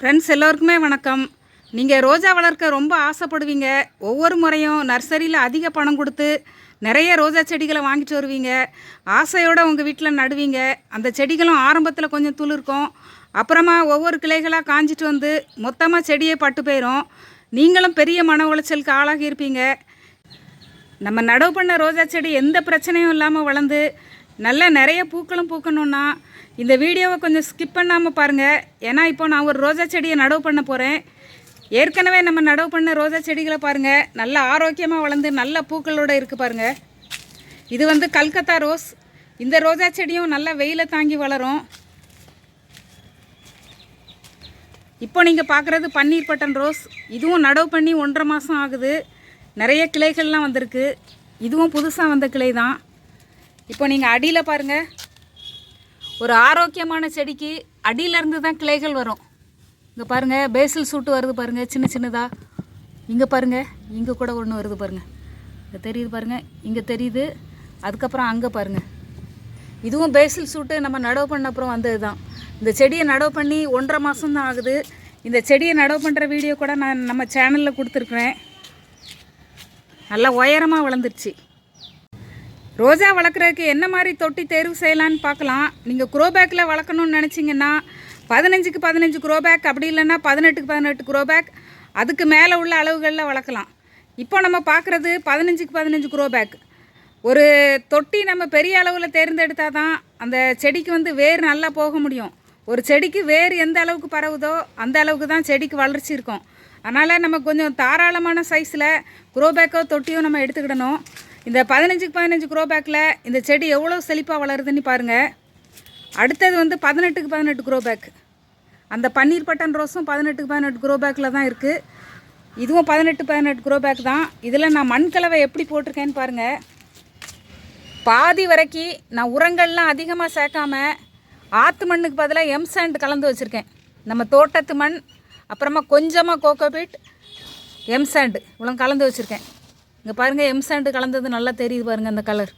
Friends எல்லோருக்குமே வணக்கம். நீங்கள் ரோஜா வளர்க்க ரொம்ப ஆசைப்படுவீங்க. ஒவ்வொரு முறையும் நர்சரியில் அதிக பணம் கொடுத்து நிறைய ரோஜா செடிகளை வாங்கிட்டு வருவீங்க. ஆசையோடு உங்கள் வீட்டில் நடுவீங்க. அந்த செடிகளும் ஆரம்பத்தில் கொஞ்சம் துளிர்க்கும் அப்புறமா ஒவ்வொரு கிளைகளாக காஞ்சிட்டு வந்து மொத்தமாக செடியே பட்டு போயிடும் நீங்களும் பெரிய மன உளைச்சலுக்கு ஆளாகி இருப்பீங்க. நம்ம நடவு பண்ண ரோஜா செடி எந்த பிரச்சனையும் இல்லாமல் வளர்ந்து நல்ல நிறைய பூக்களும் பூக்கணுன்னா இந்த வீடியோவை கொஞ்சம் ஸ்கிப் பண்ணாமல் பாருங்கள் ஏன்னா இப்போ நான் ஒரு ரோஜா செடியை நடவு பண்ண போகிறேன் ஏற்கனவே நம்ம நடவு பண்ண ரோஜா செடிகளை பாருங்கள் நல்ல ஆரோக்கியமாக வளர்ந்து நல்ல பூக்களோடு இருக்குது பாருங்கள் இது வந்து கல்கத்தா ரோஸ். இந்த ரோஜா செடியும் நல்லா வெயிலை தாங்கி வளரும். இப்போ நீங்கள் பார்க்குறது பன்னீர் பட்டன் ரோஸ். இதுவும் நடவு பண்ணி ஒன்றரை மாதம் ஆகுது. நிறைய கிளைகள்லாம் வந்திருக்கு. இதுவும் புதுசாக வந்த கிளை தான். இப்போ நீங்கள் அடியில் பாருங்கள் ஒரு ஆரோக்கியமான செடிக்கு அடியிலேருந்து தான் கிளைகள் வரும். இங்கே பாருங்கள் பேசில் சூட்டு வருது பாருங்கள் சின்ன சின்னதாக இங்கே பாருங்கள் இங்கே கூட ஒன்று வருது பாருங்கள் இங்கே தெரியுது பாருங்கள் இங்கே தெரியுது. அதுக்கப்புறம் அங்கே பாருங்கள் இதுவும் பேசில் சூட்டு நம்ம நடவு பண்ண அப்புறம் வந்தது தான் இந்த செடியை நடவு பண்ணி ஒன்றரை மாதம் தான் ஆகுது. இந்த செடியை நடவு பண்ணுற வீடியோ கூட நான் நம்ம சேனலில் கொடுத்துருக்குறேன். நல்லா உயரமாக வளர்ந்துருச்சு. ரோஜா வளர்க்குறதுக்கு என்ன மாதிரி தொட்டி தேர்வு செய்யலான்னு பார்க்கலாம். நீங்கள் குரோ பேக்கில் வளர்க்கணும்னு நினச்சிங்கன்னா பதினஞ்சுக்கு பதினஞ்சு குரோபேக் அப்படி இல்லைன்னா பதினெட்டுக்கு பதினெட்டு குரோபேக் அதுக்கு மேலே உள்ள அளவுகளில் வளர்க்கலாம். இப்போ நம்ம பார்க்குறது பதினஞ்சுக்கு பதினஞ்சு குரோபேக் ஒரு தொட்டி நம்ம பெரிய அளவில் தேர்ந்தெடுத்தால் தான் அந்த செடிக்கு வந்து வேர் நல்லா போக முடியும். ஒரு செடிக்கு வேர் எந்த அளவுக்கு பரவுதோ அந்த அளவுக்கு தான் செடிக்கு வளர்ச்சி இருக்கும். அதனால் நம்ம கொஞ்சம் தாராளமான சைஸில் குரோ பேக்கோ தொட்டியோ நம்ம எடுத்துக்கிடணும். இந்த பதினஞ்சுக்கு பதினஞ்சு குரோ பேக்கில் இந்த செடி எவ்வளோ செழிப்பாக வளருதுன்னு பாருங்கள் அடுத்தது வந்து பதினெட்டுக்கு பதினெட்டு குரோ பேக் அந்த பன்னீர் பட்டன் ரோஸும் பதினெட்டுக்கு பதினெட்டு குரோ பேக்கில் தான் இருக்குது இதுவும் பதினெட்டு பதினெட்டு குரோ பேக் தான். இதில் நான் மண் கலவை எப்படி போட்டிருக்கேன்னு பாருங்கள் பாதி வரைக்கும் நான் உரங்கள்லாம் அதிகமாக சேர்க்காம ஆற்று மண்ணுக்கு பதிலாக எம் சாண்ட் கலந்து வச்சுருக்கேன். நம்ம தோட்டத்து மண் அப்புறமா கொஞ்சமாக கோகோபீட் எம் சாண்டு இவ்வளோ கலந்து வச்சுருக்கேன். இங்கே பாருங்கள் எம் சாண்டு கலந்தது நல்லா தெரியுது பாருங்கள் அந்த கலர்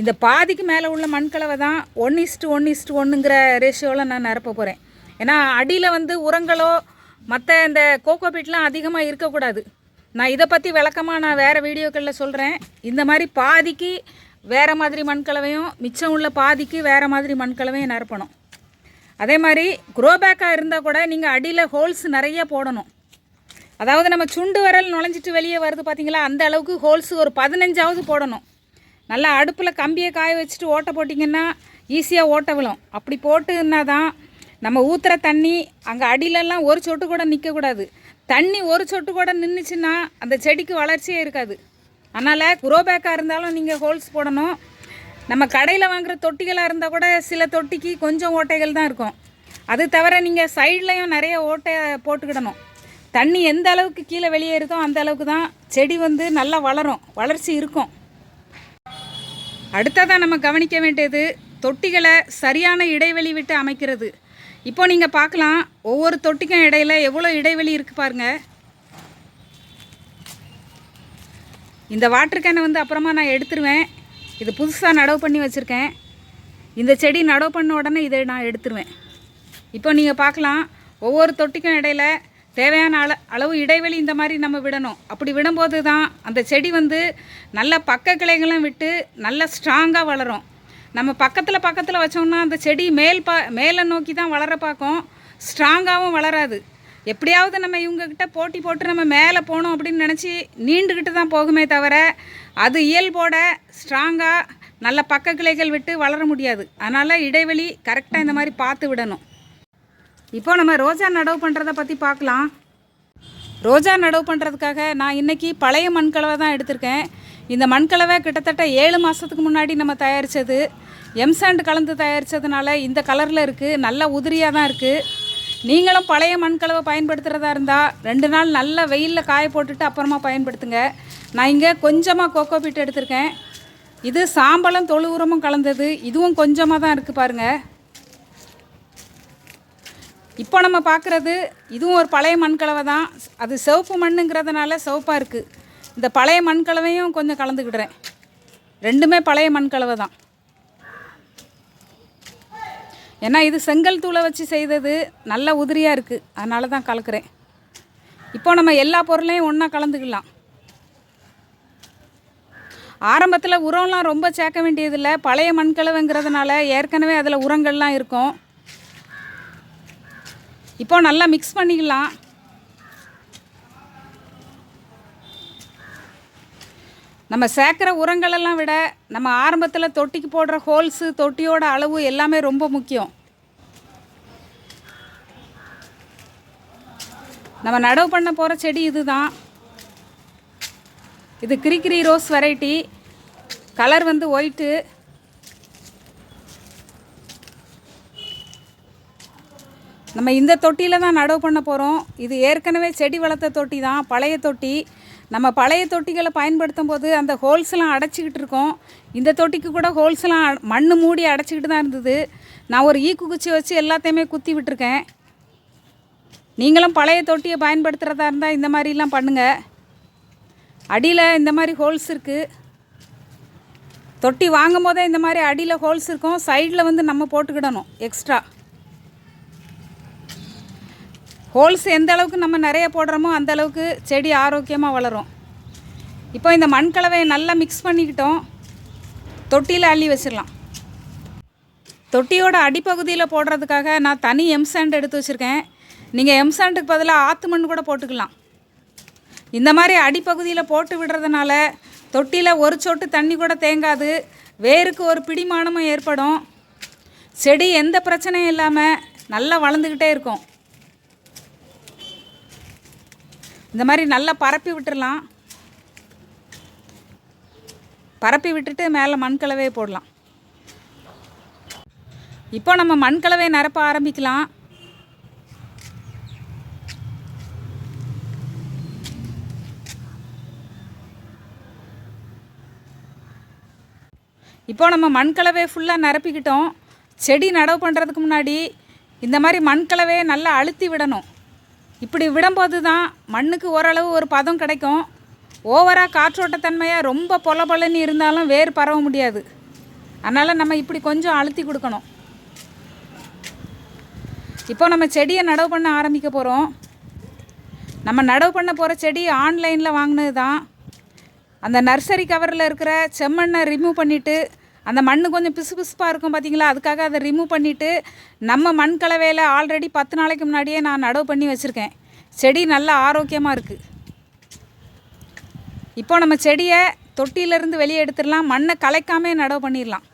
இந்த பாதிக்கு மேலே உள்ள மண்கலவை தான் one is to one is to ஒன்றுங்கிற ரேஷியோவில் நான் நிரப்ப போகிறேன் ஏன்னா அடியில் வந்து உரங்களோ மற்ற இந்த கோகோபீட்லாம் அதிகமாக இருக்கக்கூடாது. நான் இதை பற்றி விளக்கமாக நான் வேறு வீடியோக்களில் சொல்கிறேன் இந்த மாதிரி பாதிக்கு வேறு மாதிரி மண்கலவையும் மிச்சம் உள்ள பாதிக்கு வேறு மாதிரி மண்கலவையும் நிரப்பணும். அதே மாதிரி குரோபேக்காக இருந்தால் கூட நீங்கள் அடியில் ஹோல்ஸ் நிறைய போடணும். அதாவது நம்ம சுண்டு விரல் நுழைஞ்சிட்டு வெளியே வருது பார்த்தீங்களா அந்த அளவுக்கு ஹோல்ஸு ஒரு பதினஞ்சாவது போடணும். நல்லா அடுப்பில் கம்பியை காய வச்சுட்டு ஓட்டை போட்டிங்கன்னா ஈஸியாக ஓட்ட விழும். அப்படி போட்டுன்னா தான் நம்ம ஊற்றுற தண்ணி அங்கே அடியிலலாம் ஒரு சொட்டு கூட நிற்கக்கூடாது தண்ணி ஒரு சொட்டு கூட நின்றுச்சுன்னா அந்த செடிக்கு வளர்ச்சியே இருக்காது. அதனால் குரோபேக்காக இருந்தாலும் நீங்கள் ஹோல்ஸ் போடணும். நம்ம கடையில் வாங்குகிற தொட்டிகளாக இருந்தால் கூட சில தொட்டிக்கு கொஞ்சம் ஓட்டைகள் தான் இருக்கும். அது தவிர நீங்கள் சைட்லேயும் நிறைய ஓட்டை போட்டுக்கிடணும். தண்ணி எந்த அளவுக்கு கீழே வெளியேறுதோ அந்த அளவுக்கு தான் செடி வந்து நல்லா வளரும் வளர்ச்சி இருக்கும். அடுத்ததாக நம்ம கவனிக்க வேண்டியது தொட்டிகளை சரியான இடைவெளி விட்டு அமைக்கிறது. இப்போ நீங்கள் பார்க்கலாம் ஒவ்வொரு தொட்டிக்கும் இடையில எவ்வளோ இடைவெளி இருக்குது பாருங்கள் இந்த வாட்டர் கேனை வந்து அப்புறமா நான் எடுத்துருவேன். இது புதுசாக நடவு பண்ணி வச்சுருக்கேன். இந்த செடி நடவு பண்ண உடனே இதை நான் எடுத்துருவேன். இப்போ நீங்கள் பார்க்கலாம் ஒவ்வொரு தொட்டிக்கும் இடையில தேவையான அள அளவு இடைவெளி இந்த மாதிரி நம்ம விடணும். அப்படி விடும்போது தான் அந்த செடி வந்து நல்ல பக்க கிளைகளும் விட்டு நல்ல ஸ்ட்ராங்காக வளரும். நம்ம பக்கத்தில் பக்கத்தில் வச்சோம்னா அந்த செடி மேல் பா மேலே நோக்கி தான் வளர பார்க்கும். ஸ்ட்ராங்காகவும் வளராது. எப்படியாவது நம்ம இவங்கக்கிட்ட போட்டி போட்டு நம்ம மேலே போகணும் அப்படின்னு நினச்சி நீண்டுக்கிட்டு தான் போகுமே தவிர அது இயல்போட ஸ்ட்ராங்காக நல்ல பக்க கிளைகள் விட்டு வளர முடியாது. அதனால் இடைவெளி கரெக்டாக இந்த மாதிரி பார்த்து விடணும். இப்போ நம்ம ரோஜா நடவு பண்ணுறதை பற்றி பார்க்கலாம். ரோஜா நடவு பண்ணுறதுக்காக நான் இன்றைக்கி பழைய மண்கலவை தான் எடுத்திருக்கேன். இந்த மண்கலவை கிட்டத்தட்ட ஏழு மாதத்துக்கு முன்னாடி நம்ம தயாரித்தது எம்சாண்ட் கலந்து தயாரித்ததுனால இந்த கலரில் இருக்குது நல்ல உதிரியாக தான் இருக்குது நீங்களும் பழைய மண்கலவை பயன்படுத்துகிறதா இருந்தால் ரெண்டு நாள் நல்ல வெயிலில் காய போட்டுட்டு அப்புறமா பயன்படுத்துங்க. நான் இங்கே கொஞ்சமாக கோகோ பீட் எடுத்திருக்கேன். இது சாம்பலும் தொழு உரமும் கலந்தது. இதுவும் கொஞ்சமாக தான் இருக்குது பாருங்கள் இப்போ நம்ம பார்க்குறது இதுவும் ஒரு பழைய மண்கலவை தான். அது சிவப்பு மண்ணுங்கிறதுனால சிவப்பாக இருக்குது இந்த பழைய மண்கலவையும் கொஞ்சம் கலந்துக்கிடுறேன். ரெண்டுமே பழைய மண்கலவை தான். ஏன்னா இது செங்கல் தூளை வச்சு செய்தது நல்ல உதிரியாக இருக்குது அதனால தான் கலக்கிறேன். இப்போ நம்ம எல்லா பொருளையும் ஒன்றா கலந்துக்கலாம். ஆரம்பத்தில் உரம்லாம் ரொம்ப சேர்க்க வேண்டியதில்லை. பழைய மண்கலவைங்கிறதுனால ஏற்கனவே அதில் உரங்கள்லாம் இருக்கும். இப்போ நல்லா மிக்ஸ் பண்ணிக்கலாம் நம்ம சேர்க்குற உரங்களெல்லாம் விட நம்ம ஆரம்பத்தில் தொட்டிக்கு போடுற ஹோல்ஸு தொட்டியோட அளவு எல்லாமே ரொம்ப முக்கியம். நம்ம நடவு பண்ண போகிற செடி இதுதான். இது கிரிக்கிரி ரோஸ் வெரைட்டி. கலர் வந்து ஒயிட்டு. நம்ம இந்த தொட்டியில் தான் நடவு பண்ண போகிறோம் இது ஏற்கனவே செடி வளர்த்த தொட்டி தான் பழைய தொட்டி. நம்ம பழைய தொட்டிகளை பயன்படுத்தும் போது அந்த ஹோல்ஸ்லாம் அடைச்சிக்கிட்டு இருக்கோம். இந்த தொட்டிக்கு கூட ஹோல்ஸ்லாம் மண் மூடி அடைச்சிக்கிட்டு தான் இருந்தது. நான் ஒரு ஈக்கு குச்சி வச்சு எல்லாத்தையுமே குத்தி விட்டுருக்கேன். நீங்களும் பழைய தொட்டியை பயன்படுத்துகிறதா இருந்தால் இந்த மாதிரிலாம் பண்ணுங்கள் அடியில் இந்த மாதிரி ஹோல்ஸ் இருக்குது தொட்டி வாங்கும் போதே இந்த மாதிரி அடியில் ஹோல்ஸ் இருக்கும். சைடில் வந்து நம்ம போட்டுக்கிடணும் எக்ஸ்ட்ரா ஹோல்ஸ் எந்த அளவுக்கு நம்ம நிறைய போடுறோமோ அந்த அளவுக்கு செடி ஆரோக்கியமாக வளரும். இப்போ இந்த மண் கலவையை நல்லா மிக்ஸ் பண்ணிக்கிட்டோம். தொட்டியில் அள்ளி வச்சிடலாம். தொட்டியோட அடிப்பகுதியில் போடுறதுக்காக நான் தனி எம்சாண்ட் எடுத்து வச்சுருக்கேன். நீங்கள் எம்சாண்டுக்கு பதிலாக ஆற்று மண் கூட போட்டுக்கலாம். இந்த மாதிரி அடிப்பகுதியில் போட்டு விடுறதுனால தொட்டியில் ஒரு சொட்டு தண்ணி கூட தேங்காது. வேருக்கு ஒரு பிடிமானமும் ஏற்படும். செடி எந்த பிரச்சனையும் இல்லாமல் நல்லா வளர்ந்துக்கிட்டே இருக்கும். இந்த மாதிரி நல்லா பரப்பி விட்டுடலாம் பரப்பி விட்டுட்டு மேலே மண்கலவையை போடலாம். இப்போ நம்ம மண்கலவையை நிரப்ப ஆரம்பிக்கலாம். இப்போ நம்ம மண்கலவையை ஃபுல்லாக நிரப்பிக்கிட்டோம். செடி நடவு பண்ணுறதுக்கு முன்னாடி இந்த மாதிரி மண்கலவையை நல்லா அழுத்தி விடணும். இப்படி விடும்போது தான் மண்ணுக்கு ஓரளவு ஒரு பதம் கிடைக்கும். ஓவராக காற்றோட்டத்தன்மையாக ரொம்ப பொல பொலன்னு இருந்தாலும் வேர் பரவ முடியாது. அதனால் நம்ம இப்படி கொஞ்சம் அழுத்தி கொடுக்கணும். இப்போ நம்ம செடியை நடவு பண்ண ஆரம்பிக்க போகிறோம் நம்ம நடவு பண்ண போகிற செடி ஆன்லைனில் வாங்கினது தான் அந்த நர்சரி கவரில் இருக்கிற செம்மண்ணை ரிமூவ் பண்ணிவிட்டு அந்த மண் கொஞ்சம் பிசு பிசுப்பாக இருக்கும் பார்த்தீங்களா அதுக்காக அதை ரிமூவ் பண்ணிவிட்டு நம்ம மண் கலவையில் ஆல்ரெடி பத்து நாளைக்கு முன்னாடியே நான் நடவு பண்ணி வச்சுருக்கேன். செடி நல்லா ஆரோக்கியமாக இருக்குது இப்போ நம்ம செடியை தொட்டியிலேருந்து வெளியே எடுத்துடலாம். மண்ணை கலைக்காமே நடவு பண்ணிடலாம்.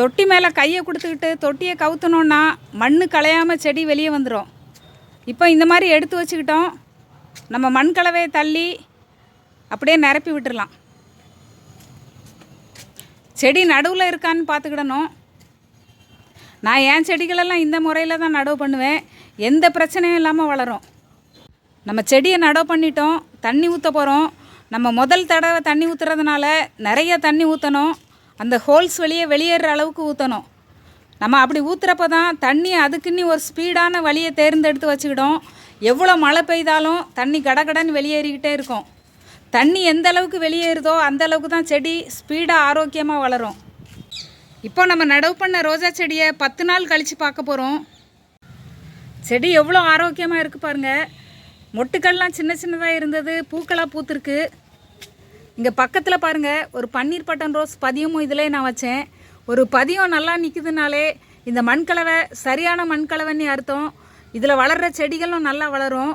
தொட்டி மேலே கையை கொடுத்துக்கிட்டு தொட்டியை கவுத்தணுன்னா மண் கலையாமல் செடி வெளியே வந்துடும் இப்போ இந்த மாதிரி எடுத்து வச்சுக்கிட்டோம். நம்ம மண் கலவையை தள்ளி அப்படியே நிரப்பி விட்டுடலாம். செடி நடுவில் இருக்கான்னு பார்த்துக்கிடணும் நான் என் செடிகளெல்லாம் இந்த முறையில் தான் நடவு பண்ணுவேன்? எந்த பிரச்சனையும் இல்லாமல் வளரும். நம்ம செடியை நடவு பண்ணிட்டோம் தண்ணி ஊற்ற போகிறோம் நம்ம முதல் தடவை தண்ணி ஊற்றுறதுனால நிறைய தண்ணி ஊற்றணும் அந்த ஹோல்ஸ் வெளியே வெளியேற அளவுக்கு ஊற்றணும் நம்ம அப்படி ஊற்றுறப்ப தான் தண்ணி அதுக்குன்னு ஒரு ஸ்பீடான வழியை தேர்ந்தெடுத்து வச்சுக்கிடும் எவ்வளோ மழை பெய்தாலும் தண்ணி கடகடன்னு வெளியேறிக்கிட்டே இருக்கும். தண்ணி எந்த அளவுக்கு வெளியேறுதோ அந்த அளவுக்கு தான் செடி ஸ்பீடாக ஆரோக்கியமாக வளரும். இப்போ நம்ம நடவு பண்ண ரோஜா செடியை பத்து நாள் கழித்து பார்க்க போகிறோம் செடி எவ்வளோ ஆரோக்கியமாக இருக்குது பாருங்கள் மொட்டுக்கள்லாம் சின்ன சின்னதாக இருந்தது பூக்களாக பூத்துருக்கு. இங்கே பக்கத்தில் பாருங்கள் ஒரு பன்னீர் பட்டன் ரோஸ் பதியமும் இதிலே நான் வச்சேன். ஒரு பதியம் நல்லா நிற்குதுனாலே இந்த மண்கலவை சரியான மண்கலவைன்னு அர்த்தம். இதில் வளர்கிற செடிகளும் நல்லா வளரும்.